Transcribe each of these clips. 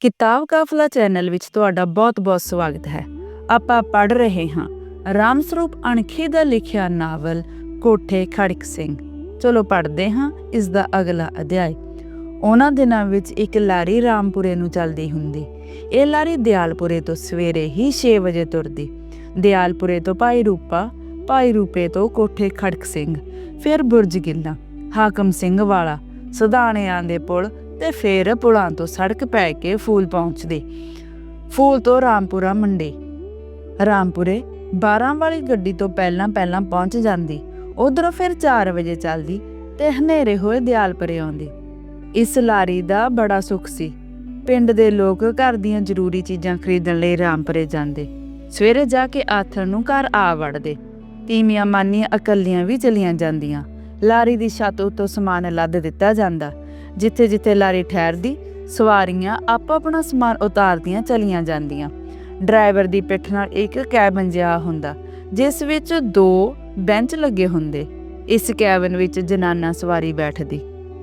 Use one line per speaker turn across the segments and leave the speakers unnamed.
ਕਿਤਾਬ ਕਾਫਲਾ ਚੈਨਲ ਵਿੱਚ ਤੁਹਾਡਾ ਬਹੁਤ-ਬਹੁਤ ਸਵਾਗਤ ਹੈ। ਆਪਾਂ ਪੜ ਰਹੇ ਹਾਂ ਰਾਮ ਸਰੂਪ ਦਾ ਲਿਖਿਆ ਨਾਵਲ ਕੋਠੇ ਖੜਕ ਸਿੰਘ। ਚਲੋ ਪੜ੍ਹਦੇ ਹਾਂ ਇਸ ਦਾ ਅਗਲਾ ਅਧਿਆਇ। ਉਹਨਾਂ ਦਿਨਾਂ ਵਿੱਚ ਇੱਕ ਲਾਰੀ ਰਾਮਪੁਰੇ ਨੂੰ ਚੱਲਦੀ ਹੁੰਦੀ। ਇਹ ਲਾਰੀ ਦਿਆਲਪੁਰੇ ਤੋਂ ਸਵੇਰੇ ਹੀ 6 ਵਜੇ ਤੁਰਦੀ। ਦਿਆਲਪੁਰੇ ਤੋਂ ਭਾਈ ਰੂਪਾ, ਭਾਈ ਰੂਪੇ ਤੋਂ ਕੋਠੇ ਖੜਕ ਸਿੰਘ, ਫਿਰ ਬੁਰਜ ਗਿੱਲਾ, ਹਾਕਮ ਸਿੰਘ ਵਾਲਾ ਸਦਾਣਿਆਂ ਦੇ ਪੁਲ ਤੇ ਫਿਰ ਪੁਲਾਂ ਤੋਂ ਸੜਕ ਪੈ ਕੇ ਫੂਲ ਪਹੁੰਚਦੇ। ਫੂਲ ਤੋਂ ਰਾਮਪੁਰਾ ਮੰਡੀ। ਰਾਮਪੁਰੇ 12 ਵਾਲੀ ਗੱਡੀ ਤੋਂ ਪਹਿਲਾਂ ਪਹਿਲਾਂ ਪਹੁੰਚ ਜਾਂਦੀ। ਉਧਰੋਂ ਫਿਰ 4 ਵਜੇ ਚੱਲਦੀ ਤੇ ਹਨੇਰੇ ਹੋਏ ਦਿਆਲਪੁਰੇ ਆਉਂਦੀ। ਇਸ ਲਾਰੀ ਦਾ ਬੜਾ ਸੁੱਖ ਸੀ। ਪਿੰਡ ਦੇ ਲੋਕ ਘਰ ਦੀਆਂ ਜ਼ਰੂਰੀ ਚੀਜ਼ਾਂ ਖਰੀਦਣ ਲਈ ਰਾਮਪੁਰੇ ਜਾਂਦੇ। ਸਵੇਰੇ ਜਾ ਕੇ ਆਥਣ ਨੂੰ ਘਰ ਆ ਵੜਦੇ। ਤੀਮੀਆਂ ਮਾਨੀਆਂ ਇਕੱਲੀਆਂ ਵੀ ਚਲੀਆਂ ਜਾਂਦੀਆਂ। ਲਾਰੀ ਦੀ ਛੱਤ ਉੱਤੋਂ ਸਮਾਨ ਲੱਦ ਦਿੱਤਾ ਜਾਂਦਾ। ਜਿੱਥੇ ਜਿੱਥੇ ਲਾਰੀ ਠਹਿਰਦੀ, ਸਵਾਰੀਆਂ ਆਪੋ ਆਪਣਾ ਸਮਾਨ ਉਤਾਰਦੀਆਂ ਚਲੀਆਂ ਜਾਂਦੀਆਂ। ਡਰਾਈਵਰ ਦੀ ਪਿੱਠ ਨਾਲ ਇੱਕ ਕੈਬਨ ਜਿਹਾ ਹੁੰਦਾ, ਜਿਸ ਵਿੱਚ ਦੋ ਬੈਂਚ ਲੱਗੇ ਹੁੰਦੇ। ਇਸ ਕੈਬਨ ਵਿੱਚ ਜਨਾਨਾ ਸਵਾਰੀ ਬੈਠਦੀ।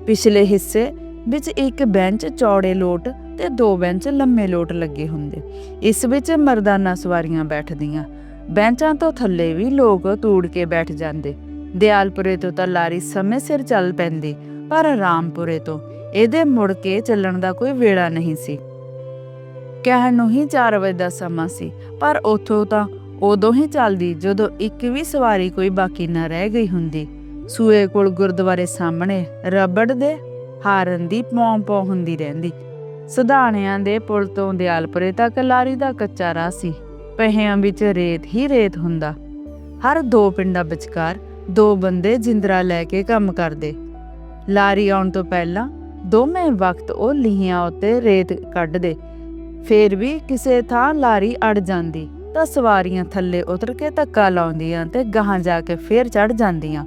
ਪਿਛਲੇ ਹਿੱਸੇ ਵਿੱਚ ਇੱਕ ਬੈਂਚ ਚੌੜੇ ਲੋਟ ਤੇ ਦੋ ਬੈਂਚ ਲੰਮੇ ਲੋਟ ਲੱਗੇ ਹੁੰਦੇ। ਇਸ ਵਿੱਚ ਮਰਦਾਨਾ ਸਵਾਰੀਆਂ ਬੈਠਦੀਆਂ। ਬੈਂਚਾਂ ਤੋਂ ਥੱਲੇ ਵੀ ਲੋਕ ਤੂੜ ਕੇ ਬੈਠ ਜਾਂਦੇ। ਦਿਆਲਪੁਰੇ ਤੋਂ ਤਾਂ ਲਾਰੀ ਸਮੇਂ ਸਿਰ ਚੱਲ ਪੈਂਦੀ। ਪਰ ਰਾਮਪੁਰੇ ਤੋਂ ਇਹਦੇ ਮੁੜ ਕੇ ਚੱਲਣ ਦਾ ਕੋਈ ਵੇੜਾ ਨਹੀਂ ਸੀ। ਕਹਿਣ ਨੂੰ ਹੀ 4 ਵਜੇ ਦਾ ਸਮਾਂ ਸੀ, ਪਰ ਉਥੋਂ ਤਾਂ ਉਦੋਂ ਹੀ ਚੱਲਦੀ ਜਦੋਂ ਇੱਕ ਵੀ ਸਵਾਰੀ ਕੋਈ ਬਾਕੀ ਨਾ ਰਹਿ ਗਈ ਹੁੰਦੀ। ਸੂਏ ਕੋਲ ਗੁਰਦੁਆਰੇ ਸਾਹਮਣੇ ਰਬੜ ਦੇ ਹਾਰਨ ਦੀ ਪੌਂ ਪੌਂ ਹੁੰਦੀ ਰਹਿੰਦੀ। ਸਧਾਣਿਆਂ ਦੇ ਪੁਲ ਤੋਂ ਦਿਆਲਪੁਰੇ ਤੱਕ ਲਾਰੀ ਦਾ ਕੱਚਾ ਰਾਹ ਸੀ, ਪਹਿਆਂ ਵਿੱਚ ਰੇਤ ਹੀ ਰੇਤ ਹੁੰਦਾ। ਹਰ ਦੋ ਪਿੰਡਾਂ ਵਿਚਕਾਰ ਦੋ ਬੰਦੇ ਜਿੰਦਰਾ ਲੈ ਕੇ ਕੰਮ ਕਰਦੇ। ਲਾਰੀ ਆਉਣ ਤੋਂ ਪਹਿਲਾਂ ਦੋਵੇਂ ਵਕਤ ਉਹ ਲੀਹਾਂ ਉੱਤੇ ਰੇਤ ਕੱਢਦੇ। ਫੇਰ ਵੀ ਕਿਸੇ ਥਾਂ ਲਾਰੀ ਅੜ ਜਾਂਦੀ, ਤਾਂ ਸਵਾਰੀਆਂ ਥੱਲੇ ਉਤਰ ਕੇ ਧੱਕਾ ਲਾਉਂਦੀਆਂ ਤੇ ਗਾਹਾਂ ਜਾ ਕੇ ਫੇਰ ਚੜ ਜਾਂਦੀਆਂ।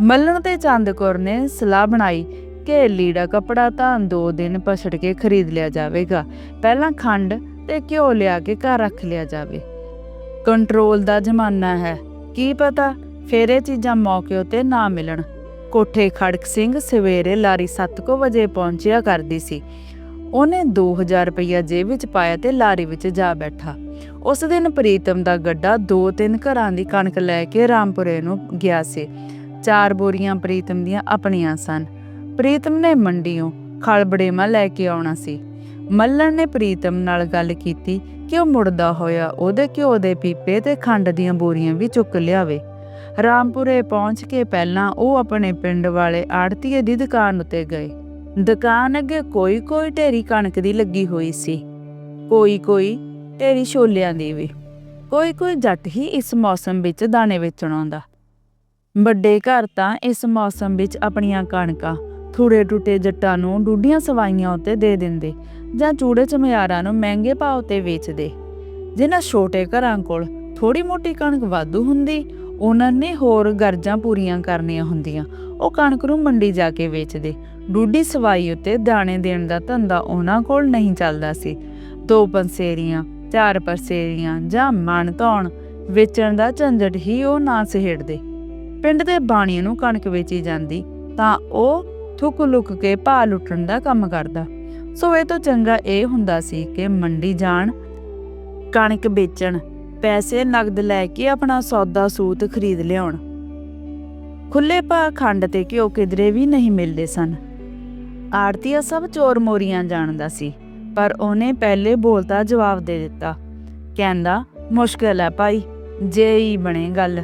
ਮੱਲਣ ਤੇ ਚੰਦਕੌਰ ਨੇ ਸਲਾਹ ਬਣਾਈ ਕਿ ਲੀੜਾ ਕਪੜਾ ਤਾਂ ਦੋ ਦਿਨ ਪਛੜ ਕੇ ਖਰੀਦ ਲਿਆ ਜਾਵੇਗਾ। ਪਹਿਲਾਂ ਖੰਡ ਤੇ ਘਿਓ ਲਿਆ ਕੇ ਘਰ ਰੱਖ ਲਿਆ ਜਾਵੇ। ਕੰਟਰੋਲ ਦਾ ਜ਼ਮਾਨਾ ਹੈ। ਕੀ ਪਤਾ ਫੇਰ ਇਹ ਚੀਜ਼ਾਂ ਮੌਕੇ ਉਤੇ ਨਾ ਮਿਲਣ। ਕੋਠੇ ਖੜਕ ਸਿੰਘ ਸਵੇਰੇ ਲਾਰੀ 7:00 ਵਜੇ ਪਹੁੰਚਿਆ ਕਰਦੀ ਸੀ। ਉਹਨੇ 2000 ਰੁਪਇਆ ਜੇਬ ਵਿੱਚ ਪਾਇਆ ਤੇ ਲਾਰੀ ਵਿੱਚ ਜਾ ਬੈਠਾ। ਉਸ ਦਿਨ ਪ੍ਰੀਤਮ ਦਾ ਗੱਡਾ ਦੋ ਤਿੰਨ ਘਰਾਂ ਦੀ ਕਣਕ ਲੈ ਕੇ ਰਾਮਪੁਰੇ ਨੂੰ ਗਿਆ ਸੀ। ਚਾਰ ਬੋਰੀਆਂ ਪ੍ਰੀਤਮ ਦੀਆਂ ਆਪਣੀਆਂ ਸਨ। ਪ੍ਰੀਤਮ ਨੇ ਮੰਡੀੋਂ ਖਲਬੜੇਮਾ ਲੈ ਕੇ ਆਉਣਾ ਸੀ। ਮੱਲਣ ਨੇ ਪ੍ਰੀਤਮ ਨਾਲ ਗੱਲ ਕੀਤੀ ਕਿ ਉਹ ਮੁੜਦਾ ਹੋਇਆ ਉਹਦੇ ਘਿਓ ਦੇ ਪੀਪੇ ਤੇ ਖੰਡ ਦੀਆਂ ਬੋਰੀਆਂ ਵੀ ਚੁੱਕ ਲਿਆਵੇ। ਰਾਮਪੁਰੇ ਪਹੁੰਚ ਕੇ ਪਹਿਲਾਂ ਉਹ ਆਪਣੇ ਪਿੰਡ ਵਾਲੇ ਆੜਤੀਏ ਦੀ ਦੁਕਾਨ ਉੱਤੇ ਗਏ। ਦੁਕਾਨ ਅੱਗੇ ਕੋਈ ਕੋਈ ਢੇਰੀ ਕਣਕ ਦੀ ਲੱਗੀ ਹੋਈ ਸੀ। ਕੋਈ ਕੋਈ ਢੇਰੀ ਛੋਲਿਆਂ ਦੀ ਵੀ। ਕੋਈ ਕੋਈ ਜੱਟ ਹੀ ਇਸ ਮੌਸਮ ਵਿੱਚ ਦਾਣੇ ਵੇਚਣ ਆਉਂਦਾ। ਵੱਡੇ ਘਰ ਤਾਂ ਇਸ ਮੌਸਮ ਵਿੱਚ ਆਪਣੀਆਂ ਕਣਕਾਂ ਥੋੜੇ ਟੁੱਟੇ ਜੱਟਾਂ ਨੂੰ ਡੂਡੀਆਂ ਸਵਾਈਆਂ ਉੱਤੇ ਦੇ ਦਿੰਦੇ ਜਾਂ ਚੂੜੇ ਚਮਿਆਰਾਂ ਨੂੰ ਮਹਿੰਗੇ ਭਾਅ ਤੇ ਵੇਚਦੇ। ਜਿਨ੍ਹਾਂ ਛੋਟੇ ਘਰਾਂ ਕੋਲ ਥੋੜੀ ਮੋਟੀ ਕਣਕ ਵਾਧੂ ਹੁੰਦੀ ਉਹਨਾਂ ਨੇ ਹੋਰ ਗਰਜਾਂ ਪੂਰੀਆਂ ਕਰਨੀਆਂ ਹੁੰਦੀਆਂ। ਉਹ ਕਣਕ ਨੂੰ ਮੰਡੀ ਜਾ ਕੇ ਵੇਚਦੇ। ਡੂਡੀ ਸਵਾਈ ਉੱਤੇ ਦਾਣੇ ਦੇਣ ਦਾ ਧੰਦਾ ਉਹਨਾਂ ਕੋਲ ਨਹੀਂ ਚੱਲਦਾ ਸੀ। ਦੋ ਪੰਸੇਰੀਆਂ, ਚਾਰ ਪਰਸੇਰੀਆਂ ਜਾਂ ਮਣ ਧੌਣ ਵੇਚਣ ਦਾ ਝੰਜਟ ਹੀ ਉਹ ਨਾ ਸਹਿੜਦੇ। ਪਿੰਡ ਦੇ ਬਾਣੀਆਂ ਨੂੰ ਕਣਕ ਵੇਚੀ ਜਾਂਦੀ ਤਾਂ ਉਹ ਥੁੱਕ ਲੁੱਕ ਕੇ ਭਾਅ ਲੁੱਟਣ ਦਾ ਕੰਮ ਕਰਦਾ। ਸੋ ਇਹ ਤੋਂ ਚੰਗਾ ਇਹ ਹੁੰਦਾ ਸੀ ਕਿ ਮੰਡੀ ਜਾਣ, ਕਣਕ ਵੇਚਣ ਪੈਸੇ ਨਗਦ ਲੈ ਕੇ ਆਪਣਾ ਸੌਦਾ ਸੂਤ ਖਰੀਦ ਲਿਆਉਣ। ਖੁੱਲੇ ਭਾਅ ਖੰਡ ਤੇ ਘਿਓ ਕਿਧਰੇ ਵੀ ਨਹੀਂ ਮਿਲਦੇ ਸਨ। ਆੜਤੀਆ ਸਭ ਚੋਰ ਮੋਰੀਆਂ ਜਾਣਦਾ ਸੀ, ਪਰ ਉਹਨੇ ਪਹਿਲੇ ਬੋਲਤਾ ਜਵਾਬ ਦੇ ਦਿੱਤਾ। ਕਹਿੰਦਾ, ਮੁਸ਼ਕਲ ਹੈ ਭਾਈ, ਜੇ ਹੀ ਬਣੇ ਗੱਲ।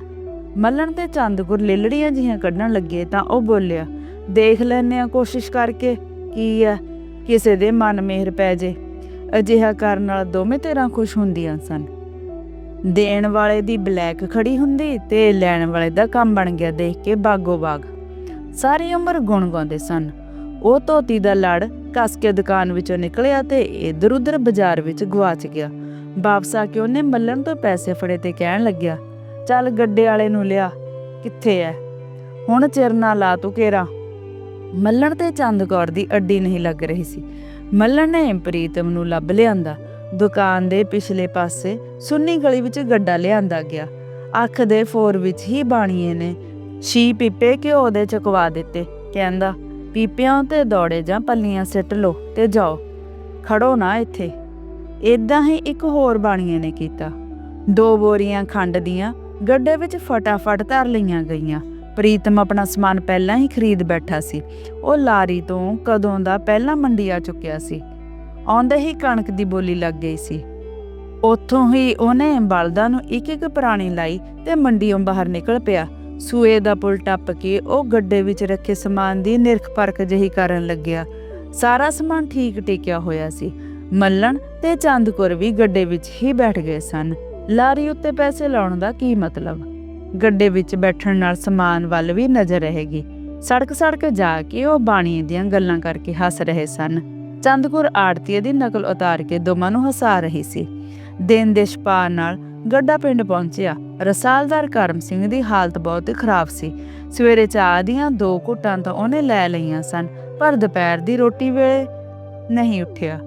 ਮੱਲਣ ਤੇ ਚੰਦਗੁਰ ਲੇਲੜੀਆਂ ਜੀਆਂ ਕੱਢਣ ਲੱਗੇ ਤਾਂ ਉਹ ਬੋਲਿਆ, ਦੇਖ ਲੈਨੇ ਆ ਕੋਸ਼ਿਸ਼ ਕਰਕੇ, ਕੀ ਆ ਕਿਸੇ ਦੇ ਮਨ ਮਿਹਰ ਪੈ ਜੇ। ਅਜਿਹਾ ਕਰਨ ਨਾਲ ਦੋਵੇਂ ਤੇਰਾ ਖੁਸ਼ ਹੁੰਦੀਆਂ ਸਨ। ਦੇਣ ਵਾਲੇ ਦੀ ਬਲੈਕ ਖੜੀ ਹੁੰਦੀ ਤੇ ਲੈਣ ਵਾਲੇ ਦਾ ਕੰਮ ਬਣ ਗਿਆ ਦੇਖ ਕੇ ਬਾਗੋ ਬਾਗ। ਸਾਰੀ ਉਮਰ ਗੁਣ ਗਾਉਂਦੇ ਸਨ। ਉਹ ਧੋਤੀ ਦਾ ਲੜ ਕੱਸ ਕੇ ਦੁਕਾਨ ਵਿੱਚੋਂ ਨਿਕਲਿਆ ਤੇ ਇਧਰ ਉਧਰ ਬਾਜ਼ਾਰ ਵਿੱਚ ਗਵਾਚ ਗਿਆ। ਵਾਪਸ ਆ ਕੇ ਉਹਨੇ ਮੱਲਣ ਤੋਂ ਪੈਸੇ ਫੜੇ ਤੇ ਕਹਿਣ ਲੱਗਿਆ, ਚੱਲ ਗੱਡੇ ਵਾਲੇ ਨੂੰ ਲਿਆ, ਕਿੱਥੇ ਐ? ਹੁਣ ਚਿਰ ਨਾ ਲਾ ਤੂੰ ਕੇਰਾ। ਮੱਲਣ ਤੇ ਚੰਦ ਕੌਰ ਦੀ ਅੱਡੀ ਨਹੀਂ ਲੱਗ ਰਹੀ ਸੀ। ਮੱਲਣ ਨੇ ਪ੍ਰੀਤਮ ਨੂੰ ਲੱਭ ਲਿਆਂਦਾ। ਦੁਕਾਨ ਦੇ ਪਿਛਲੇ ਪਾਸੇ ਸੁੰਨੀ ਗਲੀ ਵਿੱਚ ਗੱਡਾ ਲਿਆਂਦਾ ਗਿਆ। ਅੱਖ ਦੇ ਫੋਰ ਵਿੱਚ ਹੀ ਬਾਣੀਏ ਨੇ, ਛੀ ਪੀਪੇ ਘਿਓ ਦੇ ਚਕਵਾ ਦਿੱਤੇ, ਕਹਿੰਦਾ, ਪੀਪਿਆਂ ਤੇ ਦੌੜੇ ਜਾਂ ਪੱਲੀਆਂ ਸਿੱਟ ਲੋ ਤੇ ਜਾਓ। ਖੜੋ ਨਾ ਇੱਥੇ। ਇਦਾਂ ਹੀ ਇੱਕ ਹੋਰ ਬਾਣੀਏ ਨੇ ਕੀਤਾ। ਦੋ ਬੋਰੀਆਂ ਖੰਡ ਦੀਆਂ ਗੱਡੇ ਵਿੱਚ ਫਟਾਫਟ ਧਰ ਲਈਆਂ ਗਈਆਂ। ਪ੍ਰੀਤਮ ਆਪਣਾ ਸਮਾਨ ਪਹਿਲਾਂ ਹੀ ਖਰੀਦ ਬੈਠਾ ਸੀ। ਉਹ ਲਾਰੀ ਤੋਂ ਕਦੋਂ ਦਾ ਪਹਿਲਾਂ ਮੰਡੀਆ ਚੁੱਕਿਆ ਸੀ। ਆਉਂਦੇ ਹੀ ਕਣਕ ਦੀ ਬੋਲੀ ਲੱਗ ਗਈ ਸੀ। ਉੱਥੋਂ ਹੀ ਉਹਨੇ ਬਲਦਾਂ ਨੂੰ ਇੱਕ ਇੱਕ ਪ੍ਰਾਣੀ ਲਾਈ ਤੇ ਮੰਡੀੋਂ ਬਾਹਰ ਨਿਕਲ ਪਿਆ। ਸੂਏ ਦਾ ਪੁਲ ਟੱਪ ਕੇ ਉਹ ਗੱਡੇ ਵਿੱਚ ਰੱਖੇ ਸਮਾਨ ਦੀ ਨਿਰਖ ਪਰਖ ਜਿਹੀ ਕਰਨ ਲੱਗਿਆ। ਸਾਰਾ ਸਮਾਨ ਠੀਕ ਟਿਕਿਆ ਹੋਇਆ ਸੀ। ਮੱਲਣ ਤੇ ਚੰਦਕੁਰ ਵੀ ਗੱਡੇ ਵਿੱਚ ਹੀ ਬੈਠ ਗਏ ਸਨ। ਲਾਰੀ ਉੱਤੇ ਪੈਸੇ ਲਾਉਣ ਦਾ ਕੀ ਮਤਲਬ? ਗੱਡੇ ਵਿੱਚ ਬੈਠਣ ਨਾਲ ਸਮਾਨ ਵੱਲ ਵੀ ਨਜ਼ਰ ਰਹੇਗੀ। ਸੜਕ ਸੜਕ ਜਾ ਕੇ ਉਹ ਬਾਣੀ ਦੀਆਂ ਗੱਲਾਂ ਕਰਕੇ ਹੱਸ ਰਹੇ ਸਨ। ਚੰਦਕੁਰ ਆੜਤੀਏ ਦੀ ਨਕਲ ਉਤਾਰ ਕੇ ਦੋਵਾਂ ਨੂੰ ਹਸਾ ਰਹੀ ਸੀ। ਦਿਨ ਦੇ ਛਪਾਰ ਨਾਲ ਗੱਡਾ ਪਿੰਡ ਪਹੁੰਚਿਆ। ਰਸਾਲਦਾਰ ਕਰਮ ਸਿੰਘ ਦੀ ਹਾਲਤ ਬਹੁਤ ਖਰਾਬ ਸੀ। ਸਵੇਰੇ ਚਾਹ ਦੀਆਂ ਦੋ ਘੁੱਟਾਂ ਤਾਂ ਉਹਨੇ ਲੈ ਲਈਆਂ ਸਨ, ਪਰ ਦੁਪਹਿਰ ਦੀ ਰੋਟੀ ਵੇਲੇ ਨਹੀਂ ਉੱਠਿਆ।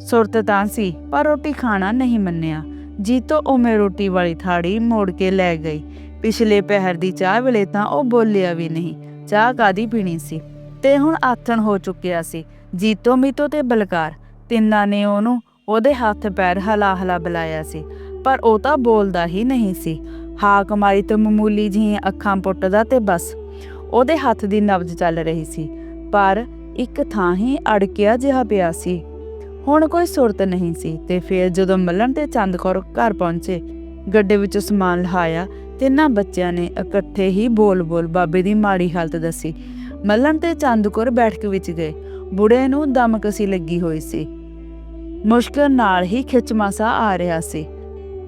ਸੁਰਤ ਤਾਂ ਸੀ, ਪਰ ਰੋਟੀ ਖਾਣਾ ਨਹੀਂ ਮੰਨਿਆ। ਜੀਤੋ ਉਵੇਂ ਰੋਟੀ ਵਾਲੀ ਥਾੜੀ ਮੋੜ ਕੇ ਲੈ ਗਈ। ਪਿਛਲੇ ਪਹਿਰ ਦੀ ਚਾਹ ਵੇਲੇ ਤਾਂ ਉਹ ਬੋਲਿਆ ਵੀ ਨਹੀਂ, ਚਾਹ ਕਾਦੀ ਪੀਣੀ ਸੀ? ਤੇ ਹੁਣ ਆਥਣ ਹੋ ਚੁੱਕਿਆ ਸੀ। ਜੀਤੋ ਮੀਤੋ ਤੇ ਬਲਕਾਰ। ਤਿੰਨਾਂ ਨੇ ਉਹਨੂੰ ਉਹਦੇ ਹੱਥ ਪੈਰ ਹਲਾ ਹਲਾ ਬੁਲਾਇਆ ਸੀ, ਪਰ ਉਹ ਤਾਂ ਬੋਲਦਾ ਹੀ ਨਹੀਂ ਸੀ। ਹਾਕ ਮਾਰੀ ਤੇ ਮਾਮੂਲੀ ਜਿਹੀਆਂ ਅੱਖਾਂ ਪੁੱਟਦਾ ਤੇ ਬਸ, ਉਹਦੇ ਹੱਥ ਦੀ ਨਬਜ਼ ਚੱਲ ਰਹੀ ਸੀ, ਪਰ ਇੱਕ ਥਾਂ ਹੀ ਅੜਕਿਆ ਜਿਹਾ ਪਿਆ ਸੀ। ਹੁਣ ਕੋਈ ਸੁਰਤ ਨਹੀਂ ਸੀ ਤੇ ਫਿਰ ਜਦੋਂ ਮੱਲਣ ਤੇ ਚੰਦਕੌਰ ਘਰ ਪਹੁੰਚੇ, ਗੱਡੇ ਵਿੱਚੋਂ ਸਮਾਨ ਲਹਾਇਆ ਤਿੰਨਾਂ ਬੱਚਿਆਂ ਨੇ ਇਕੱਠੇ ਹੀ ਬੋਲ-ਬੋਲ ਬਾਬੇ ਦੀ ਮਾੜੀ ਹਾਲਤ ਦੱਸੀ। ਮੱਲਣ ਤੇ ਚੰਦਕੌਰ ਬੈਠਕ ਵਿੱਚ ਗਏ। ਬੁੜੇ ਨੂੰ ਦਮਕਸੀ ਲੱਗੀ ਹੋਈ ਸੀ। ਮੁਸ਼ਕਲ ਨਾਲ ਹੀ ਖਿੱਚਮਾਸਾ ਆ ਰਿਹਾ ਸੀ।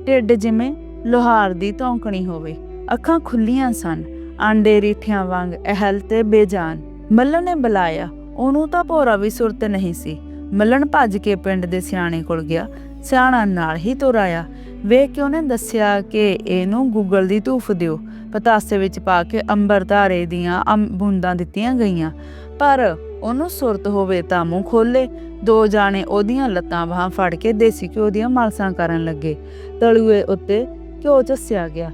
ਢਿੱਡ ਜਿਵੇਂ ਲੋਹਾਰ ਦੀ ਧੌਂਕਣੀ ਹੋਵੇ। ਅੱਖਾਂ ਖੁੱਲੀਆਂ ਸਨ। ਆਂਡੇ ਰੀਠਿਆਂ ਵਾਂਗ ਅਹਲ ਤੇ ਬੇਜਾਨ। ਮੱਲਣ ਨੇ ਬੁਲਾਇਆ। ਉਹਨੂੰ ਤਾਂ ਭੋਰਾ ਵੀ ਸੁਰਤ ਨਹੀਂ ਸੀ। ਮੱਲਣ ਭੱਜ ਕੇ ਪਿੰਡ ਦੇ ਸਿਆਣੇ ਕੋਲ ਗਿਆ। ਸਿਆਣਾ ਨਾਲ ਹੀ ਤੁਰ ਆਇਆ। ਵੇਖ ਕੇ ਉਹਨੇ ਦੱਸਿਆ ਕਿ ਇਹਨੂੰ ਗੂਗਲ ਦੀ ਧੂਫ ਦਿਓ। ਪਤਾਸੇ ਵਿੱਚ ਪਾ ਕੇ ਅੰਬਰ ਧਾਰੇ ਦੀਆਂ ਅੰਬ ਬੂੰਦਾਂ ਦਿੱਤੀਆਂ ਗਈਆਂ। ਪਰ ਉਹਨੂੰ ਸੁਰਤ ਹੋਵੇ ਤਾਂ ਮੂੰਹ ਖੋਲੇ ਦੋ ਜਾਣੇ ਉਹਦੀਆਂ ਲੱਤਾਂ ਬਾਹਾਂ ਫੜ ਕੇ ਦੇਸੀ ਘਿਓ ਦੀਆਂ ਮਾਲਸਾਂ ਕਰਨ ਲੱਗੇ। ਤਲੂਏ ਉੱਤੇ ਘਿਓ ਚੱਸਿਆ ਗਿਆ।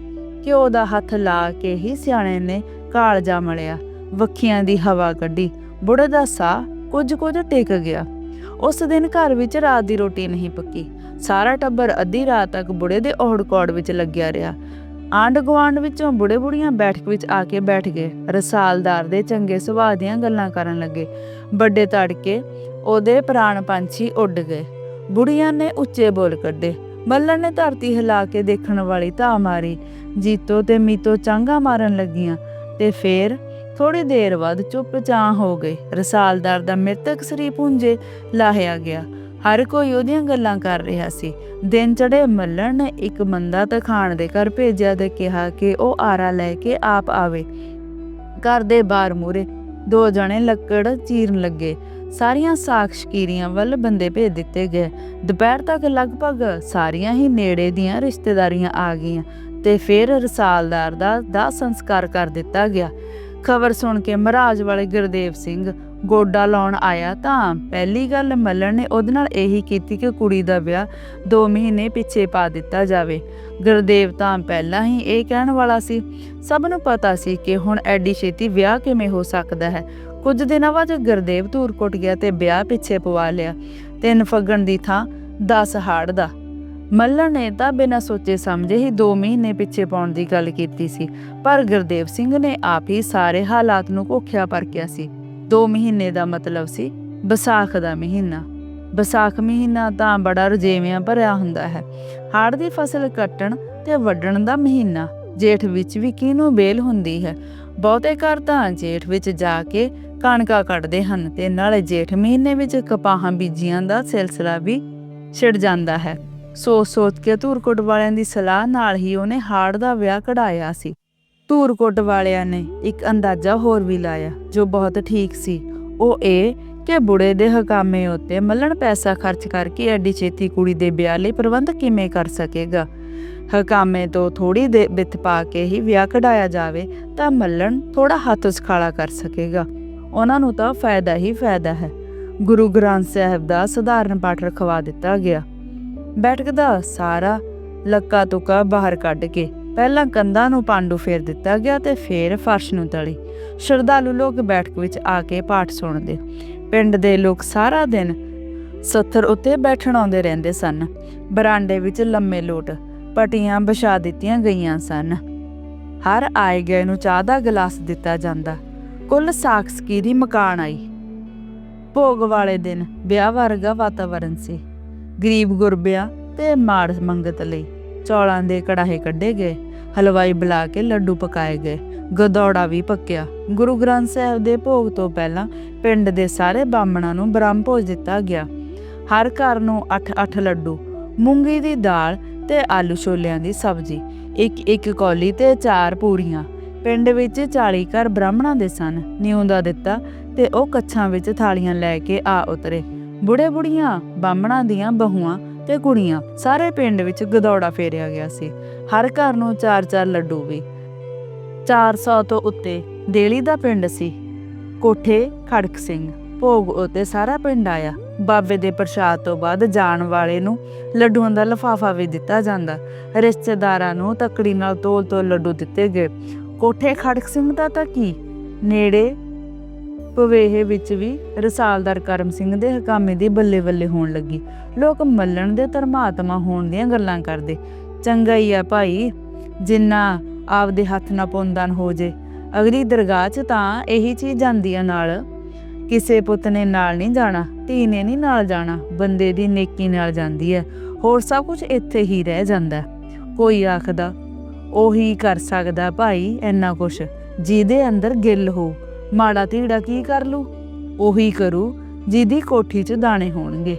ਘਿਓ ਦਾ ਹੱਥ ਲਾ ਕੇ ਹੀ ਸਿਆਣੇ ਨੇ ਕਾਲਜਾ ਮਲਿਆ। ਵੱਖੀਆਂ ਦੀ ਹਵਾ ਕੱਢੀ। ਬੁੜੇ ਦਾ ਸਾਹ ਕੁਝ ਕੁਝ ਟਿਕ ਗਿਆ। ਉਸ ਦਿਨ ਘਰ ਵਿੱਚ ਰਾਤ ਦੀ ਰੋਟੀ ਨਹੀਂ ਪੱਕੀ। ਸਾਰਾ ਟੱਬਰ ਅੱਧੀ ਰਾਤ ਤੱਕ ਬੁੜੇ ਦੇ ਔੜ ਕੌੜ ਵਿੱਚ ਲੱਗਿਆ ਰਿਹਾ। ਆਂਡ ਗਵਾਂਡ ਵਿੱਚੋਂ ਬੁੜੇ ਬੁੜੀਆਂ ਬੈਠਕ ਵਿੱਚ ਆ ਕੇ ਬੈਠ ਗਏ। ਰਸਾਲਦਾਰ ਦੇ ਚੰਗੇ ਸੁਭਾਅ ਦੀਆਂ ਗੱਲਾਂ ਕਰਨ ਲੱਗੇ। ਵੱਡੇ ਤੜਕੇ ਉਹਦੇ ਪ੍ਰਾਣ ਪੰਛੀ ਉੱਡ ਗਏ। ਬੁੜੀਆਂ ਨੇ ਉੱਚੇ ਬੋਲ ਕੱਢੇ। ਮੱਲਣ ਨੇ ਧਰਤੀ ਹਿਲਾ ਕੇ ਦੇਖਣ ਵਾਲੀ ਧਾ ਮਾਰੀ। ਜੀਤੋ ਤੇ ਮੀਤੋ ਚਾਂਗਾ ਮਾਰਨ ਲੱਗੀਆਂ ਤੇ ਫੇਰ ਥੋੜੀ ਦੇਰ ਬਾਅਦ ਚੁੱਪ ਚਾਂ ਹੋ ਗਏ। ਰਸਾਲਦਾਰ ਦਾ ਮ੍ਰਿਤਕ ਸਰੀਰ ਪੁੰਜੇ ਲਾਹਿਆ ਗਿਆ। ਹਰ ਕੋਈ ਉਹਦੀਆਂ ਗੱਲਾਂ ਕਰ ਰਿਹਾ ਸੀ। ਦਿਨ ਚੜੇ ਮੱਲਣ ਨੇ ਇੱਕ ਮੰਦਾ ਤਖਾਣ ਦੇ ਘਰ ਭੇਜਿਆ ਤੇ ਕਿਹਾ ਕਿ ਉਹ ਆਰਾ ਲੈ ਕੇ ਆਪ ਆਵੇ। ਘਰ ਦੇ ਬਾਹਰ ਮੂਰੇ ਦੋ ਜਣੇ ਲੱਕੜ ਚੀਰਨ ਲੱਗੇ। ਸਾਰੀਆਂ ਸਾਖਸ਼ਕੀਰੀਆਂ ਵੱਲ ਬੰਦੇ ਭੇਜ ਦਿੱਤੇ ਗਏ। ਦੁਪਹਿਰ ਤੱਕ ਲਗਭਗ ਸਾਰੀਆਂ ਹੀ ਨੇੜੇ ਦੀਆਂ ਰਿਸ਼ਤੇਦਾਰੀਆਂ ਆ ਗਈਆਂ ਤੇ ਫਿਰ ਰਸਾਲਦਾਰ ਦਾ ਦਾ ਸੰਸਕਾਰ ਕਰ ਦਿੱਤਾ ਗਿਆ। ਖਬਰ ਸੁਣ ਕੇ ਮਹਾਰਾਜ ਵਾਲੇ ਗੁਰਦੇਵ ਸਿੰਘ ਗੋਡਾ ਲਾਉਣ ਆਇਆ ਤਾਂ ਪਹਿਲੀ ਗੱਲ ਮੱਲਣ ਨੇ ਉਹਦੇ ਨਾਲ ਇਹੀ ਕੀਤੀ ਕਿ ਕੁੜੀ ਦਾ ਵਿਆਹ 2 ਮਹੀਨੇ ਪਿੱਛੇ ਪਾ ਦਿੱਤਾ ਜਾਵੇ। ਗੁਰਦੇਵ ਤਾਂ ਪਹਿਲਾਂ ਹੀ ਇਹ ਕਹਿਣ ਵਾਲਾ ਸੀ, ਸਭ ਨੂੰ ਪਤਾ ਸੀ ਕਿ ਹੁਣ ਐਡੀ ਛੇਤੀ ਵਿਆਹ ਕਿਵੇਂ ਹੋ ਸਕਦਾ ਹੈ। ਕੁਝ ਦਿਨਾਂ ਬਾਅਦ ਗੁਰਦੇਵ ਧੂਰਕੋਟ ਗਿਆ ਤੇ ਵਿਆਹ ਪਿੱਛੇ ਪਵਾ ਲਿਆ। ਤਿੰਨ ਫੱਗਣ ਦੀ ਥਾਂ 10 ਹਾੜ ਦਾ। ਮੱਲਣ ਨੇ ਤਾਂ ਬਿਨਾਂ ਸੋਚੇ ਸਮਝੇ ਹੀ 2 ਮਹੀਨੇ ਪਿੱਛੇ ਪਾਉਣ ਦੀ ਗੱਲ ਕੀਤੀ ਸੀ, ਪਰ ਗੁਰਦੇਵ ਸਿੰਘ ਨੇ ਆਪ ਹੀ ਸਾਰੇ ਹਾਲਾਤ ਨੂੰ ਘੋਖਿਆ ਪਰਖਿਆ ਸੀ। 2 ਮਹੀਨੇ ਦਾ ਮਤਲਬ ਸੀ ਵਿਸਾਖ ਦਾ ਮਹੀਨਾ। ਵਿਸਾਖ ਮਹੀਨਾ ਤਾਂ ਬੜਾ ਰੁਝੇਵਿਆਂ ਭਰਿਆ ਹੁੰਦਾ ਹੈ। ਹਾੜ ਦੀ ਫਸਲ ਕੱਟਣ ਤੇ ਵੱਢਣ ਦਾ ਮਹੀਨਾ, ਜੇਠ ਵਿੱਚ ਵੀ ਕਿਹਨੂੰ ਬੇਲ ਹੁੰਦੀ ਹੈ? ਬਹੁਤੇ ਘਰ ਤਾਂ ਜੇਠ ਵਿੱਚ ਜਾ ਕੇ ਕਣਕਾਂ ਕੱਢਦੇ ਹਨ ਤੇ ਨਾਲੇ ਜੇਠ ਮਹੀਨੇ ਵਿੱਚ ਕਪਾਹਾਂ ਬੀਜੀਆਂ ਦਾ ਸਿਲਸਿਲਾ ਵੀ ਛਿੜ ਜਾਂਦਾ ਹੈ। ਸੋਚ ਸੋਚ ਕੇ ਧੂਰਕੋਟ ਵਾਲਿਆਂ ਦੀ ਸਲਾਹ ਨਾਲ ਹੀ ਉਹਨੇ ਹਾੜ ਦਾ ਵਿਆਹ ਕਢਾਇਆ ਸੀ। ਧੂਰਕੋਟ ਵਾਲਿਆਂ ਨੇ ਇੱਕ ਅੰਦਾਜ਼ਾ ਹੋਰ ਵੀ ਲਾਇਆ, ਜੋ ਬਹੁਤ ਠੀਕ ਸੀ। ਉਹ ਇਹ ਕਿ ਬੁੜੇ ਦੇ ਹਕਾਮੇ ਉੱਤੇ ਮੱਲਣ ਪੈਸਾ ਖਰਚ ਕਰਕੇ ਐਡੀ ਛੇਤੀ ਕੁੜੀ ਦੇ ਵਿਆਹ ਲਈ ਪ੍ਰਬੰਧ ਕਿਵੇਂ ਕਰ ਸਕੇਗਾ? ਹਕਾਮੇ ਤੋਂ ਥੋੜੀ ਦੇ ਬਿੱਥ ਪਾ ਕੇ ਹੀ ਵਿਆਹ ਕਢਾਇਆ ਜਾਵੇ, ਤਾਂ ਮੱਲਣ ਥੋੜਾ ਹੱਥ ਸੁਖਾਲਾ ਕਰ ਸਕੇਗਾ। ਉਹਨਾਂ ਨੂੰ ਤਾਂ ਫਾਇਦਾ ਹੀ ਫਾਇਦਾ ਹੈ। ਗੁਰੂ ਗ੍ਰੰਥ ਸਾਹਿਬ ਦਾ ਸਧਾਰਨ ਪਾਠ ਰਖਵਾ ਦਿੱਤਾ ਗਿਆ। ਬੈਠਕ ਦਾ ਸਾਰਾ ਲੱਕਾ ਤੁਕਾ ਬਾਹਰ ਕੱਢ ਕੇ ਪਹਿਲਾਂ ਕੰਧਾਂ ਨੂੰ ਪਾਂਡੂ ਫੇਰ ਦਿੱਤਾ ਗਿਆ ਤੇ ਫੇਰ ਫਰਸ਼ ਨੂੰ ਤਲੀ। ਸ਼ਰਧਾਲੂ ਲੋਕ ਬੈਠਕ ਵਿੱਚ ਆ ਕੇ ਪਾਠ ਸੁਣਦੇ। ਪਿੰਡ ਦੇ ਲੋਕ ਸਾਰਾ ਦਿਨ ਸੱਥਰ ਉੱਤੇ ਬੈਠਣ ਆਉਂਦੇ ਰਹਿੰਦੇ ਸਨ। ਬਰਾਂਡੇ ਵਿੱਚ ਲੰਮੇ ਲੋਟ ਪਟੀਆਂ ਵਿਛਾ ਦਿੱਤੀਆਂ ਗਈਆਂ ਸਨ। ਹਰ ਆਏ ਗਏ ਨੂੰ ਚਾਹ ਦਾ ਗਲਾਸ ਦਿੱਤਾ ਜਾਂਦਾ। ਕੁੱਲ ਸਾਖਸਕੀ ਦੀ ਮਕਾਨ ਆਈ। ਭੋਗ ਵਾਲੇ ਦਿਨ ਵਿਆਹ ਵਰਗਾ ਵਾਤਾਵਰਣ ਸੀ। ਗਰੀਬ ਗੁਰਬਿਆਂ ਤੇ ਮਾੜ ਮੰਗਤ ਲਈ। ਚੌਲਾਂ ਦੇ ਕੜਾਹੇ ਕੱਢੇ ਗਏ, ਹਲਵਾਈ ਬੁਲਾ ਕੇ ਲੱਡੂ ਪਕਾਏ ਗਏ, ਗਦੌੜਾ ਵੀ ਪੱਕਿਆ। ਗੁਰੂ ਗ੍ਰੰਥ ਸਾਹਿਬ ਦੇ ਭੋਗ ਤੋਂ ਪਹਿਲਾਂ ਪਿੰਡ ਦੇ ਸਾਰੇ ਬਾਹਮਣਾਂ ਨੂੰ ਬ੍ਰਹਮ ਭੋਜ ਦਿੱਤਾ ਗਿਆ। ਹਰ ਘਰ ਨੂੰ 8-8 ਲੱਡੂ, ਮੂੰਗੀ ਦੀ ਦਾਲ ਤੇ ਆਲੂ ਛੋਲਿਆਂ ਦੀ ਸਬਜ਼ੀ, ਇੱਕ ਇੱਕ ਕੌਲੀ ਤੇ ਚਾਰ ਪੂਰੀਆਂ। ਪਿੰਡ ਵਿੱਚ 40 ਘਰ ਬ੍ਰਾਹਮਣਾਂ ਦੇ ਸਨ ਨਿਉਂਦਾ ਦਿੱਤਾ ਤੇ ਉਹ ਕੱਛਾਂ ਵਿੱਚ ਥਾਲੀਆਂ ਲੈ ਕੇ ਆ ਉਤਰੇ। ਬੁੜੇ ਬੁੜੀਆਂ, ਬਾਹਮਣਾਂ ਦੀਆਂ ਬਹੂਆਂ ਤੇ ਕੁੜੀਆਂ ਸਾਰੇ ਪਿੰਡ ਵਿੱਚ ਗਦੌੜਾ ਫੇਰਿਆ ਗਿਆ ਸੀ। ਹਰ ਘਰ ਨੂੰ ਚਾਰ ਚਾਰ ਲੱਡੂ ਵੀ। 400 ਤੋਂ ਉੱਤੇ ਦੇਲੀ ਦਾ ਪਿੰਡ ਸੀ। ਕੋਠੇ, ਖੜਕ ਸਿੰਘ, ਭੋਗ ਉਤੇ ਸਾਰਾ ਪਿੰਡ ਆਇਆ। ਬਾਬੇ ਦੇ ਪ੍ਰਸ਼ਾਦ ਤੋਂ ਬਾਅਦ ਜਾਣ ਵਾਲੇ ਨੂੰ ਲੱਡੂਆਂ ਦਾ ਲਫਾਫਾ ਵੀ ਦਿੱਤਾ ਜਾਂਦਾ। ਰਿਸ਼ਤੇਦਾਰਾਂ ਨੂੰ ਤਕੜੀ ਨਾਲ ਤੋਲ ਤੋਲ ਲੱਡੂ ਦਿੱਤੇ ਗਏ। ਕੋਠੇ ਖੜਕ ਸਿੰਘ ਦਾ ਤਾਂ ਕੀ? ਨੇੜੇ ਪਵੇਹੇ ਵਿੱਚ ਵੀ ਰਸਾਲਦਾਰ ਕਰਮ ਸਿੰਘ ਦੇ ਹਕਾਮੇ ਦੀ ਬੱਲੇ ਬੱਲੇ ਹੋਣ ਲੱਗੀ। ਲੋਕ ਮੱਲਣ ਦੇ ਧਰਮਾਤਮਾ ਹੋਣ ਦੀਆਂ ਗੱਲਾਂ ਕਰਦੇ। ਚੰਗਾ ਹੀ ਆ ਭਾਈ, ਜਿੰਨਾ ਆਪਦੇ ਹੱਥ ਨਾਲ ਪੁੰਨਦਾਨ ਹੋ ਜੇ। ਅਗਲੀ ਦਰਗਾਹ 'ਚ ਤਾਂ ਇਹੀ ਚੀਜ਼ ਜਾਂਦੀ ਆ ਨਾਲ। ਕਿਸੇ ਪੁੱਤ ਨੇ ਨਾਲ ਨਹੀਂ ਜਾਣਾ, ਧੀ ਨੇ ਨਹੀਂ ਨਾਲ ਜਾਣਾ, ਬੰਦੇ ਦੀ ਨੇਕੀ ਨਾਲ ਜਾਂਦੀ ਹੈ ਹੋਰ ਸਭ ਕੁਝ ਇੱਥੇ ਹੀ ਰਹਿ ਜਾਂਦਾ ਕੋਈ ਆਖਦਾ, ਉਹੀ ਕਰ ਸਕਦਾ ਭਾਈ, ਇੰਨਾ ਕੁਛ। ਜਿਹਦੇ ਅੰਦਰ ਗਿੱਲ ਹੋ ਮਾੜਾ ਧੀੜਾ ਕੀ ਕਰ ਲੂ ਉਹੀ ਕਰੂ ਜਿਹਦੀ ਕੋਠੀ 'ਚ ਦਾਣੇ ਹੋਣਗੇ।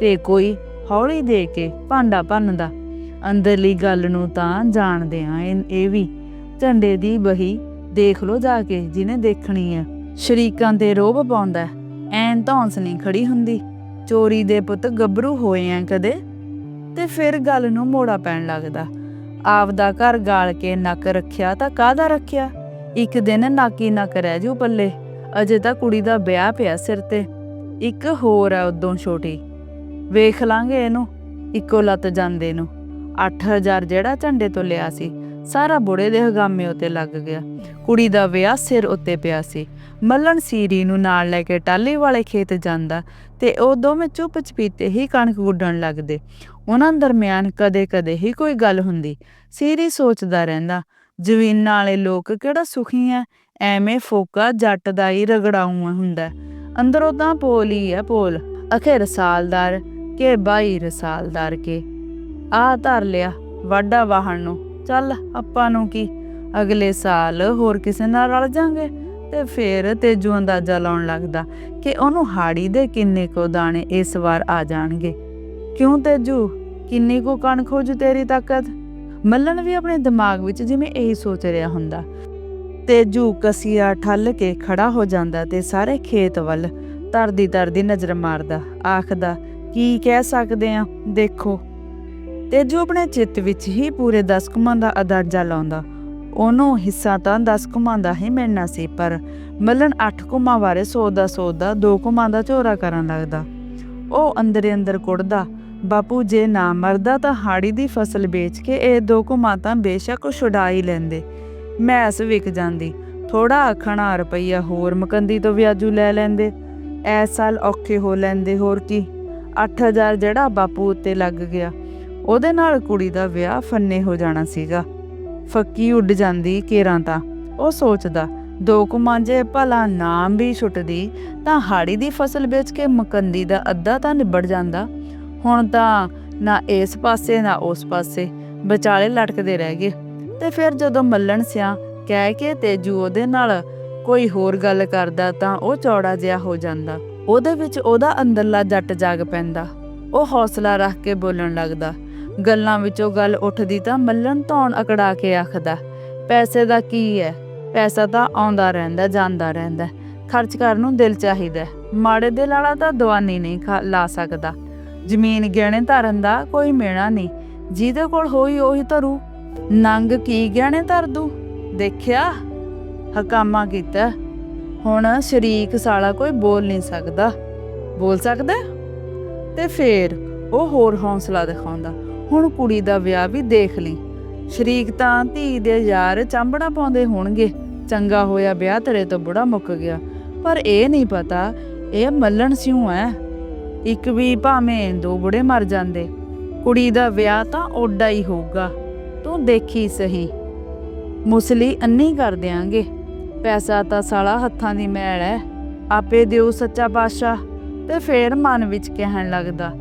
ਤੇ ਕੋਈ ਹੌਲੀ ਦੇ ਕੇ ਭਾਂਡਾ ਭੰਨਦਾ। ਅੰਦਰਲੀ ਗੱਲ ਨੂੰ ਤਾਂ ਜਾਣਦੇ ਆ ਇਹ ਵੀ। ਝੰਡੇ ਦੀ ਬਹੀ ਦੇਖ ਲੋ ਜਾ ਕੇ ਜਿਹਨੇ ਦੇਖਣੀ ਹੈ ਸ਼ਰੀਕਾਂ ਤੇ ਰੋਬ ਪਾਉਂਦਾ। ਐਨ ਧੌਂਸ ਨਹੀਂ ਖੜੀ ਹੁੰਦੀ। ਚੋਰੀ ਦੇ ਪੁੱਤ ਗੱਭਰੂ ਹੋਏ ਆ ਕਦੇ। ਤੇ ਫਿਰ ਗੱਲ ਨੂੰ ਮੋੜਾ ਪੈਣ ਲੱਗਦਾ। ਆਪ ਦਾ ਘਰ ਗਾਲ ਕੇ ਨੱਕ ਰੱਖਿਆ ਤਾਂ ਕਾਹਦਾ ਰੱਖਿਆ? ਇੱਕ ਦਿਨ ਨਾਕੀ ਨੱਕ ਰਹਿ ਜੂ ਪੱਲੇ, ਅਜੇ ਤਾਂ ਕੁੜੀ ਦਾ ਵਿਆਹ ਪਿਆ ਸਿਰ ਤੇ। ਇੱਕ ਹੋਰ ਹੈ ਉਦੋਂ ਛੋਟੀ। ਵੇਖ ਲਾਂਗੇ ਇਹਨੂੰ, ਇੱਕੋ ਲੱਤ ਜਾਂਦੇ ਨੂੰ। 8000 ਜਿਹੜਾ ਝੰਡੇ ਤੋਂ ਲਿਆ ਸੀ, ਸਾਰਾ ਬੁੜੇ ਦੇ ਹਗਾਮੇ ਉੱਤੇ ਲੱਗ ਗਿਆ। ਕੁੜੀ ਦਾ ਵਿਆਹ ਸਿਰ ਉੱਤੇ ਪਿਆ ਸੀ। ਮੱਲਣ ਸੀਰੀ ਨੂੰ ਨਾਲ ਲੈ ਕੇ ਟਾਲੀ ਵਾਲੇ ਖੇਤ ਜਾਂਦਾ ਤੇ ਉਹ ਦੋਵੇਂ ਚੁੱਪ ਚਪੀਤੇ ਹੀ ਕਣਕ ਗੁੱਡਣ ਲੱਗਦੇ। ਉਹਨਾਂ ਦਰਮਿਆਨ ਕਦੇ-ਕਦੇ ਹੀ ਕੋਈ ਗੱਲ ਹੁੰਦੀ। ਸੀਰੀ ਸੋਚਦਾ ਰਹਿੰਦਾ ਜ਼ਮੀਨਾਂ ਵਾਲੇ ਲੋਕ ਕਿਹੜਾ ਸੁਖੀ ਐ? ਐਵੇਂ ਫੋਕਾ ਜੱਟ ਦਾ ਹੀ ਰਗੜਾਉਂ ਹੁੰਦਾ ਅੰਦਰੋਂ ਤਾਂ ਪੋਲ ਹੀ ਐ ਪੋਲ। ਅਖੇ ਰਸਾਲਦਾਰ ਕੇ ਬਾਈ ਰਸਾਲਦਾਰ ਕੇ। ਆ ਧਰ ਲਿਆ ਵਾਡਾ ਵਾਹਣ ਨੂੰ। ਚੱਲ ਆਪਾਂ ਨੂੰ ਕੀ? ਅਗਲੇ ਸਾਲ ਹੋਰ ਕਿਸੇ ਨਾਲ ਰਲ ਜਾਾਂਗੇ? ਤੇ ਫੇਰ ਤੇਜੂ ਅੰਦਾਜ਼ਾ ਲਾਉਣ ਲੱਗਦਾ ਕਿ ਉਹਨੂੰ ਹਾੜੀ ਦੇ ਕਿੰਨੇ ਕੋ ਦਾਣੇ ਇਸ ਵਾਰ ਆ ਜਾਣਗੇ। ਕਿਉਂ ਤੇਜੂ? ਕਿੰਨੀ ਕੋ ਕਣਕ ਹੋ ਜੂ ਤੇਰੀ ਤਾਕਤ? ਮੱਲਣ ਵੀ ਆਪਣੇ ਦਿਮਾਗ ਵਿੱਚ ਜਿਵੇਂ ਇਹੀ ਸੋਚ ਰਿਹਾ ਹੁੰਦਾ। ਤੇਜੂ ਕਸੀਆ ਠੱਲ ਕੇ ਖੜਾ ਹੋ ਜਾਂਦਾ ਤੇ ਸਾਰੇ ਖੇਤ ਵੱਲ ਤਰਦੀ ਤਰਦੀ ਨਜ਼ਰ ਮਾਰਦਾ, ਆਖਦਾ, ਕੀ ਕਹਿ ਸਕਦੇ ਆ? ਦੇਖੋ। ਤੇਜੂ ਆਪਣੇ ਚਿੱਤ ਵਿੱਚ ਹੀ ਪੂਰੇ 10 ਕੁਮਾਂ ਦਾ ਅਦਾਜ਼ਾ ਲਾਉਂਦਾ। ਉਹਨੂੰ ਹਿੱਸਾ ਤਾਂ 10 ਕੁਮਾਂ ਦਾ ਹੀ ਮਿਲਣਾ ਸੀ, ਪਰ ਮੱਲਣ 8 ਕੁਮਾਂ ਬਾਰੇ ਸੋਦਾ ਸੋਦਾ 2 ਕੁਮਾਂ ਦਾ ਝੋਰਾ ਕਰਨ ਲੱਗਦਾ। ਉਹ ਅੰਦਰੇ ਅੰਦਰ ਕੁੜਦਾ ਬਾਪੂ ਜੇ ਨਾ ਮਰਦਾ ਤਾਂ ਹਾੜੀ ਦੀ ਫਸਲ ਵੇਚ ਕੇ ਇਹ 2 ਕੁਮਾਂ ਤਾਂ ਬੇਸ਼ੱਕ ਛੁਡਾ ਹੀ ਲੈਂਦੇ। ਮੈਸ ਵਿਕ ਜਾਂਦੀ। ਥੋੜਾ ਆਖਣਾ ਰੁਪਈਆ ਹੋਰ ਮਕੰਦੀ ਤੋਂ ਵਿਆਜੂ ਲੈ ਲੈਂਦੇ। ਐਸ ਸਾਲ ਔਖੇ ਹੋ ਲੈਂਦੇ, ਹੋਰ ਕੀ। 8000 ਜਿਹੜਾ ਬਾਪੂ ਉੱਤੇ ਲੱਗ ਗਿਆ। ਉਹਦੇ ਨਾਲ ਕੁੜੀ ਦਾ ਵਿਆਹ ਫੰਨੇ ਹੋ ਜਾਣਾ ਸੀਗਾ। ਫੱਕੀ ਉੱਡ ਜਾਂਦੀ ਕੇਰਾਂ ਤਾਂ। ਉਹ ਸੋਚਦਾ, ਦੋ ਕੁਮਾਂਜੇ ਭਲਾ ਨਾਮ ਵੀ ਛੁੱਟਦੀ, ਤਾਂ ਹਾੜੀ ਦੀ ਫਸਲ ਵੇਚ ਕੇ ਮਕੰਦੀ ਦਾ ਅੱਧਾ ਤਾਂ ਨਿਬੜ ਜਾਂਦਾ। ਹੁਣ ਤਾਂ ਨਾ ਇਸ ਪਾਸੇ, ਨਾ ਉਸ ਪਾਸੇ। ਵਿਚਾਲੇ ਲਟਕਦੇ ਰਹਿ ਗਏ। ਤੇ ਫਿਰ ਜਦੋਂ ਮੱਲਣ ਸਿਆ ਕਹਿ ਕੇ ਤੇਜੂ ਉਹਦੇ ਨਾਲ ਕੋਈ ਹੋਰ ਗੱਲ ਕਰਦਾ ਤਾਂ ਉਹ ਚੌੜਾ ਜਿਹਾ ਹੋ ਜਾਂਦਾ। ਉਹਦੇ ਵਿੱਚ ਉਹਦਾ ਅੰਦਰਲਾ ਜੱਟ ਜਾਗ ਪੈਂਦਾ। ਉਹ ਹੌਸਲਾ ਰੱਖ ਕੇ ਬੋਲਣ ਲੱਗਦਾ। ਗੱਲਾਂ ਵਿੱਚੋਂ ਗੱਲ ਉੱਠਦੀ ਤਾਂ ਮੱਲਣ ਧੌਣ ਅਕੜਾ ਕੇ ਆਖਦਾ, ਪੈਸੇ ਦਾ ਕੀ ਹੈ ਪੈਸਾ ਤਾਂ ਆਉਂਦਾ ਰਹਿੰਦਾ, ਜਾਂਦਾ ਰਹਿੰਦਾ। ਖਰਚ ਕਰਨ ਨੂੰ ਦਿਲ ਚਾਹੀਦਾ। ਮਾੜੇ ਦਿਲ ਵਾਲਾ ਤਾਂ ਦਵਾਨੀ ਨਹੀਂ ਖਾ- ਲਾ ਸਕਦਾ। ਜ਼ਮੀਨ ਗਹਿਣੇ ਧਰਨ ਦਾ ਕੋਈ ਮੇਣਾ ਨਹੀਂ। ਜਿਹਦੇ ਕੋਲ ਹੋਈ ਉਹੀ ਧਰੂ। ਨੰਗ ਕੀ ਗਹਿਣੇ ਧਰ ਦੂ ਦੇਖਿਆ? ਹਕਾਮਾ ਕੀਤਾ। ਹੁਣ ਸ਼ਰੀਕ ਸਾਲਾ ਕੋਈ ਬੋਲ ਨਹੀਂ ਸਕਦਾ। ਬੋਲ ਸਕਦਾ? ਤੇ ਫੇਰ ਉਹ ਹੋਰ ਹੌਸਲਾ ਦਿਖਾਉਂਦਾ। ਹੁਣ ਕੁੜੀ ਦਾ ਵਿਆਹ ਵੀ ਦੇਖ ਲਈ। ਸ਼ਰੀਕ ਤਾਂ ਧੀ ਦੇ ਯਾਰ ਚਾਂਬੜਾ ਪਾਉਂਦੇ ਹੋਣਗੇ। ਚੰਗਾ ਹੋਇਆ ਵਿਆਹ ਤੇਰੇ ਤੋਂ ਬੁੜਾ ਮੁੱਕ ਗਿਆ। ਪਰ ਇਹ ਨਹੀਂ ਪਤਾ, ਇਹ ਮੱਲਣ ਸਿਉ ਹੈ। ਇੱਕ ਵੀ ਭਾਵੇਂ ਦੋ ਬੁੜੇ ਮਰ ਜਾਂਦੇ, ਕੁੜੀ ਦਾ ਵਿਆਹ ਤਾਂ ਓਡਾ ਹੀ ਹੋਊਗਾ, ਤੂੰ ਦੇਖੀ ਸਹੀ। ਮੁਸਲੀ ਅੰਨੀ ਕਰ ਦਿਆਂਗੇ, ਪੈਸਾ ਤਾਂ ਸਾਲਾ ਹੱਥਾਂ ਦੀ ਮੈਲ ਹੈ ਆਪੇ ਦਿਓ ਸੱਚਾ ਪਾਤਸ਼ਾਹ, ਤੇ ਫੇਰ ਮਨ ਵਿੱਚ ਕਹਿਣ ਲੱਗਦਾ,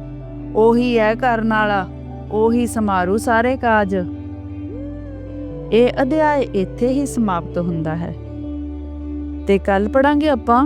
ਉਹੀ ਹੈ ਕਰਨ ਵਾਲਾ, ਉਹੀ ਸਮਾਰੂ ਸਾਰੇ ਕਾਜ। ਇਹ ਅਧਿਆਇ ਇੱਥੇ ਹੀ ਸਮਾਪਤ ਹੁੰਦਾ ਹੈ। ਤੇ ਕੱਲ ਪੜਾਂਗੇ ਆਪਾਂ